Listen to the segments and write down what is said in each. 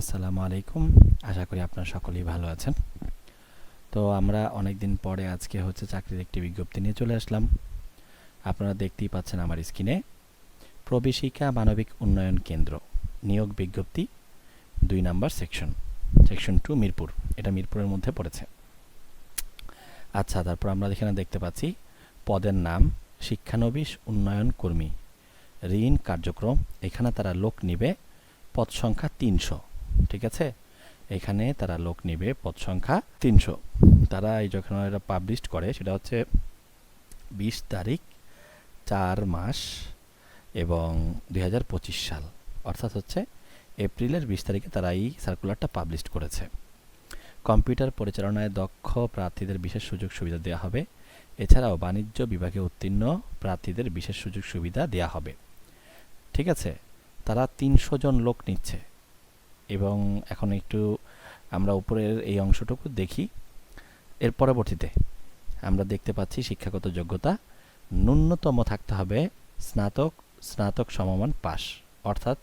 আসসালামু আলাইকুম। আশা করি আপনারা সকলেই ভালো আছেন। তো আমরা অনেক দিন পরে আজকে হচ্ছে চাকরির একটি বিজ্ঞপ্তি নিয়ে চলে আসলাম। আপনারা দেখতেই পাচ্ছেন আমার স্ক্রিনে প্রবেশিকা মানবিক উন্নয়ন কেন্দ্র, নিয়োগ বিজ্ঞপ্তি, দুই number section section two Mirpur. এটা মিরপুরের মধ্যে পড়েছে। আচ্ছা তারপর আমরা এখানে দেখতে পাচ্ছি, পদের নাম, শিক্ষানবিশ উন্নয়ন কর্মী, ঋণ কার্যক্রম, এখানে তারা লোক নিবে, পদ সংখ্যা তিনশো। ঠিক আছে? এখানে তারা লোক নেবে পদ সংখ্যা তিনশো। তারা এই যখন এটা পাবলিশ করে, সেটা হচ্ছে বিশ তারিখ, চার মাস এবং দুই হাজার পঁচিশ সাল। অর্থাৎ হচ্ছে এপ্রিলের বিশ তারিখে তারা এই সার্কুলারটা পাবলিশ করেছে। কম্পিউটার পরিচালনায় দক্ষ প্রার্থীদের বিশেষ সুযোগ সুবিধা দেওয়া হবে। এছাড়াও বাণিজ্য বিভাগে উত্তীর্ণ প্রার্থীদের বিশেষ সুযোগ সুবিধা দেওয়া হবে। ঠিক আছে? তারা তিনশো জন লোক নিচ্ছে। এবং এখন একটু আমরা উপরের এই অংশটুকু দেখি। এর পরবর্তীতে আমরা দেখতে পাচ্ছি শিক্ষাগত যোগ্যতা। ন্যূনতম থাকতে হবে স্নাতক স্নাতক সমমান পাস অর্থাৎ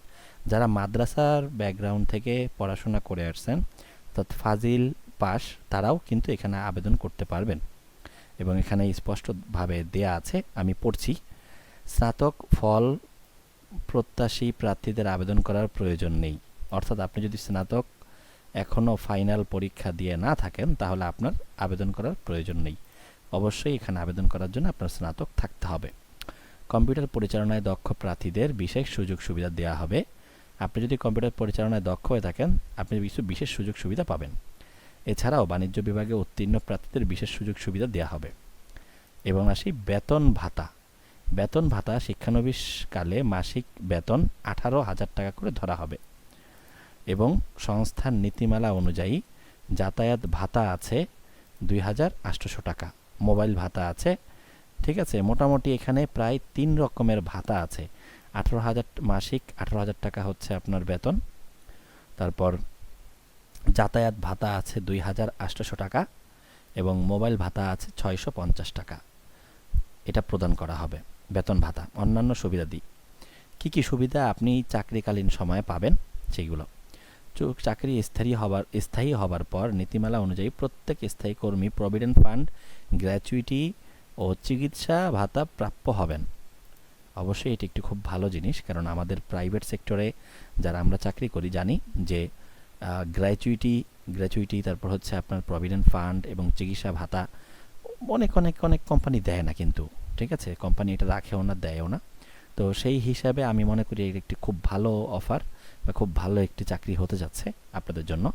যারা মাদ্রাসার ব্যাকগ্রাউন্ড থেকে পড়াশোনা করে আসছেন, অর্থাৎ ফাজিল পাস তারাও কিন্তু এখানে আবেদন করতে পারবেন। এবং এখানে স্পষ্টভাবে দেয়া আছে, আমি পড়ছি, স্নাতক ফল প্রত্যাশী প্রার্থীদের আবেদন করার প্রয়োজন নেই। অর্থাৎ আপনি যদি স্নাতক এখনও ফাইনাল পরীক্ষা দিয়ে না থাকেন, তাহলে আপনার আবেদন করার প্রয়োজন নেই। অবশ্যই এখানে আবেদন করার জন্য আপনার স্নাতক থাকতে হবে। কম্পিউটার পরিচালনায় দক্ষ প্রার্থীদের বিশেষ সুযোগ সুবিধা দেওয়া হবে। আপনি যদি কম্পিউটার পরিচালনায় দক্ষ হয়ে থাকেন, আপনি কিছু বিশেষ সুযোগ সুবিধা পাবেন। এছাড়াও বাণিজ্য বিভাগে উত্তীর্ণ প্রার্থীদের বিশেষ সুযোগ সুবিধা দেওয়া হবে। এবং আসি বেতন ভাতা। বেতন ভাতা শিক্ষানবিশকালে মাসিক বেতন আঠারো হাজার টাকা করে ধরা হবে। এবং সংস্থার নীতিমালা অনুযায়ী যাতায়াত ভাতা আছে দুই হাজার আটশোশো টাকা। মোবাইল ভাতা আছে, ঠিক আছে, মোটামুটি এখানে প্রায় তিন রকমের ভাতা আছে। আঠারো হাজার মাসিক, আঠারো হাজার টাকা হচ্ছে আপনার বেতন। তারপর যাতায়াত ভাতা আছে দুই হাজার আটশোশো টাকা এবং মোবাইল ভাতা আছে ছয়শো পঞ্চাশ টাকা। এটা প্রদান করা হবে, বেতন ভাতা, অন্যান্য সুবিধাদি কী কী সুবিধা আপনি চাকরিকালীন সময়ে পাবেন সেইগুলো। চু- চাকরি স্থায়ী হবার স্থায়ী হবার পর নীতিমালা অনুযায়ী প্রত্যেক স্থায়ী কর্মী প্রভিডেন্ট ফান্ড, গ্র্যাচুইটি ও চিকিৎসা ভাতা প্রাপ্য হবেন। অবশ্যই এটি একটি খুব ভালো জিনিস, কারণ আমাদের প্রাইভেট সেক্টরে যারা আমরা চাকরি করি জানি যে গ্র্যাচুইটি গ্র্যাচুইটি তারপর হচ্ছে আপনার প্রভিডেন্ট ফান্ড এবং চিকিৎসা ভাতা অনেক অনেক অনেক কোম্পানি দেয় না কিন্তু, ঠিক আছে? কোম্পানি এটা রাখেও না, দেয়ও না। তো সেই হিসাবে আমি মনে করি একটি খুব ভালো অফার বা খুব ভালো একটি চাকরি হতে যাচ্ছে আপনাদের জন্য।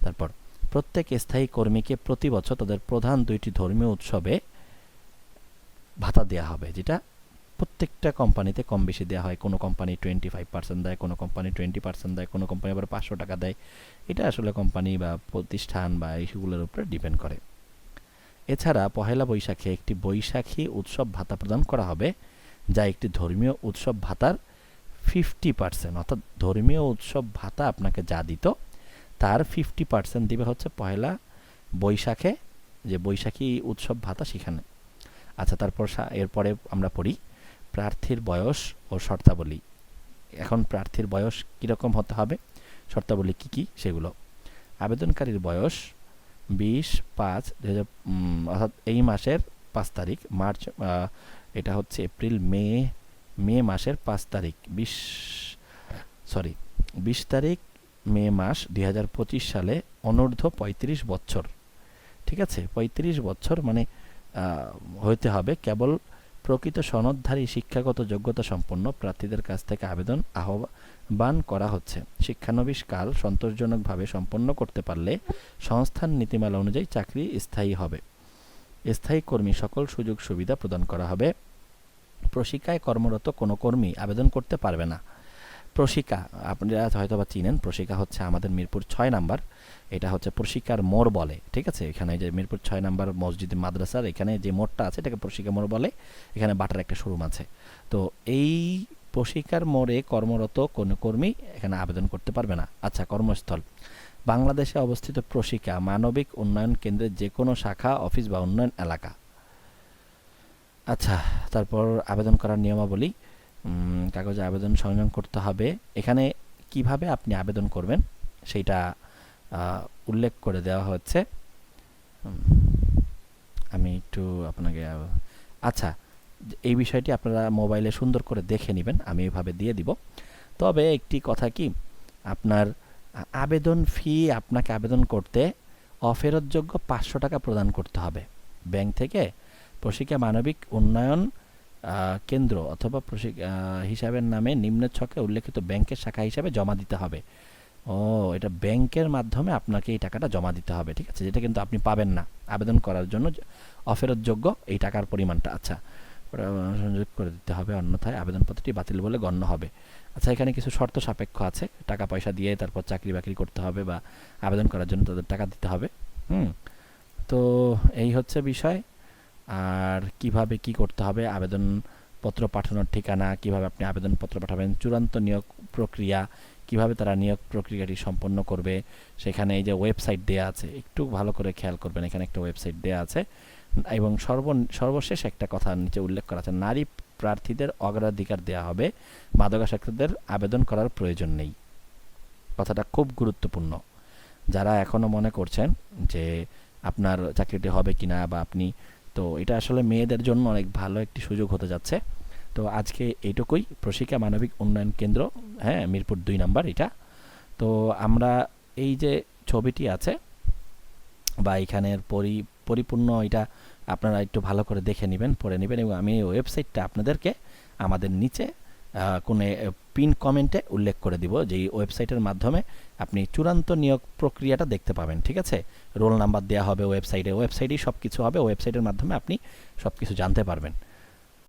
তারপর, প্রত্যেক স্থায়ী কর্মীকে প্রতি বছর তাদের প্রধান দুইটি ধর্মীয় উৎসবে ভাতা দেওয়া হবে, যেটা প্রত্যেকটা কোম্পানিতে কম বেশি দেওয়া হয়। কোনো কোম্পানি টোয়েন্টি ফাইভ পার্সেন্ট দেয়, কোনো কোম্পানি টোয়েন্টি পার্সেন্ট দেয়, কোনো কোম্পানি আবার পাঁচশো টাকা দেয়। এটা আসলে কোম্পানি বা প্রতিষ্ঠান বা এইগুলোর উপরে ডিপেন্ড করে। এছাড়া পহেলা বৈশাখে একটি বৈশাখী উৎসব ভাতা প্রদান করা হবে। যা একটি ধর্মীয় উৎসব ভাতার ফিফটি পার্সেন্ট অর্থাৎ ধর্মীয় উৎসব ভাতা আপনাকে যা দিত, তার ফিফটি পার্সেন্ট দিবে হচ্ছে পহেলা বৈশাখে, যে বৈশাখী উৎসব ভাতা সেখানে। আচ্ছা তারপর এরপরে আমরা পড়ি, প্রার্থীর বয়স ও শর্তাবলী। এখন প্রার্থীর বয়স কীরকম হতে হবে? শর্তাবলী কী কী? সেগুলো। আবেদনকারীর বয়স বিশ পাঁচ দু অর্থাৎ এই মাসের পাঁচ তারিখ, মার্চ এটা হচ্ছে এপ্রিল, মে মে মাসের পাঁচ তারিখ। বিশ সরি বিশ তারিখ, মে মাস দুই হাজার পঁচিশ সালে অনূর্ধ্ব পঁয়ত্রিশ বছর। ঠিক আছে? পঁয়ত্রিশ বছর মানে হইতে হবে কেবল প্রকৃত সনদধারী শিক্ষাগত যোগ্যতা সম্পন্ন প্রার্থীদের কাছ থেকে আবেদন, আহ্বান করা হচ্ছে। শিক্ষানবিশ কাল সন্তোষজনকভাবে সম্পন্ন করতে পারলে সংস্থান নীতিমালা অনুযায়ী চাকরি স্থায়ী হবে। স্থায়ী কর্মী সকল সুযোগ সুবিধা প্রদান করা হবে। প্রশিকায় কর্মরত কোনো কর্মী আবেদন করতে পারবে না। প্রশিকা আপনারা হয়তো বা চিনেন প্রশিকা হচ্ছে আমাদের মিরপুর ছয় নাম্বার। এটা হচ্ছে প্রশিকার মোড় বলে, ঠিক আছে? এখানে যে মিরপুর ছয় নাম্বার মসজিদ, মাদ্রাসার, এখানে যে মোড়টা আছে, এটাকে প্রশিকা মোড় বলে। এখানে বাটার একটা শোরুম আছে। তো এই প্রশিকার মোড়ে কর্মরত কোনো কর্মী এখানে আবেদন করতে পারবে না। আচ্ছা কর্মস্থল। বাংলাদেশে অবস্থিত প্রশিকা মানবিক উন্নয়ন কেন্দ্রের যে কোনো শাখা, অফিস বা উন্নয়ন এলাকা। আচ্ছা তারপর আবেদন করার নিয়মাবলী। কাগজে আবেদন সংযোগ করতে হবে। এখানে কীভাবে আপনি আবেদন করবেন সেইটা উল্লেখ করে দেওয়া হচ্ছে। আমি একটু আপনাকে আচ্ছা এই বিষয়টি আপনারা মোবাইলে সুন্দর করে দেখে নেবেন, আমি এভাবে দিয়ে দিব। তবে একটি কথা কি, আপনার আবেদন ফি আপনাকে আবেদন করতে অফেরতযোগ্য পাঁচশো টাকা প্রদান করতে হবে। ব্যাংক থেকে প্রশিক্ষা মানবিক উন্নয়ন কেন্দ্র অথবা হিসাবের নামে নিম্ন ছকে উল্লেখিত ব্যাংকের শাখা হিসাবে জমা দিতে হবে। ও, এটা ব্যাংকের মাধ্যমে আপনাকে এই টাকাটা জমা দিতে হবে, ঠিক আছে? যেটা কিন্তু আপনি পাবেন না। আবেদন করার জন্য অফেরতযোগ্য এই টাকার পরিমাণটা। আচ্ছা সংযোগ করে দিতে হবে, অন্যথায় আবেদনপত্রটি বাতিল বলে গণ্য হবে। আচ্ছা এখানে কিছু শর্ত সাপেক্ষ আছে। টাকা পয়সা দিয়ে তারপর চাকরি বাকরি করতে হবে বা আবেদন করার জন্য তাদের টাকা দিতে হবে। হুম, তো এই হচ্ছে বিষয়। আর কীভাবে কি করতে হবে, আবেদনপত্র পাঠানোর ঠিকানা, কীভাবে আপনি আবেদনপত্র পাঠাবেন, চূড়ান্ত নিয়োগ প্রক্রিয়া, কীভাবে তারা নিয়োগ প্রক্রিয়াটি সম্পন্ন করবে, সেখানে এই যে ওয়েবসাইট দেয়া আছে, একটু ভালো করে খেয়াল করবেন, এখানে একটা ওয়েবসাইট দেয়া আছে। এবং সর্ব, সর্বশেষ একটা কথা নিচে উল্লেখ করা আছে, নারী প্রার্থীদের অগ্রাধিকার দেওয়া হবে মাদকাসক্তদের আবেদন করার প্রয়োজন নেই। কথাটা খুব গুরুত্বপূর্ণ। যারা এখনও মনে করছেন যে আপনার চাকরিটি হবে কিনা বা আপনি তো এটা আসলে মেয়েদের জন্য অনেক ভালো একটি সুযোগ হতে যাচ্ছে। তো আজকে এইটুকুই। প্রশিক্ষা মানবিক উন্নয়ন কেন্দ্র হ্যাঁ মিরপুর দুই নাম্বার এটা। তো আমরা এই যে ছবিটি আছে বা এখানের পরি, পরিপূর্ণ এটা আপনারা একটু ভালো করে দেখে নেবেন, পড়ে নেবেন এবং আমি এই ওয়েবসাইটটা আপনাদেরকে আমাদের নিচে কোনো পিন কমেন্টে উল্লেখ করে দিব যে ওয়েবসাইটের মাধ্যমে আপনি চূড়ান্ত নিয়োগ প্রক্রিয়াটা দেখতে পাবেন, ঠিক আছে? রোল নাম্বার দেওয়া হবে ওয়েবসাইটে, ওয়েবসাইটেই সব কিছু হবে, ওয়েবসাইটের মাধ্যমে আপনি সব কিছু জানতে পারবেন।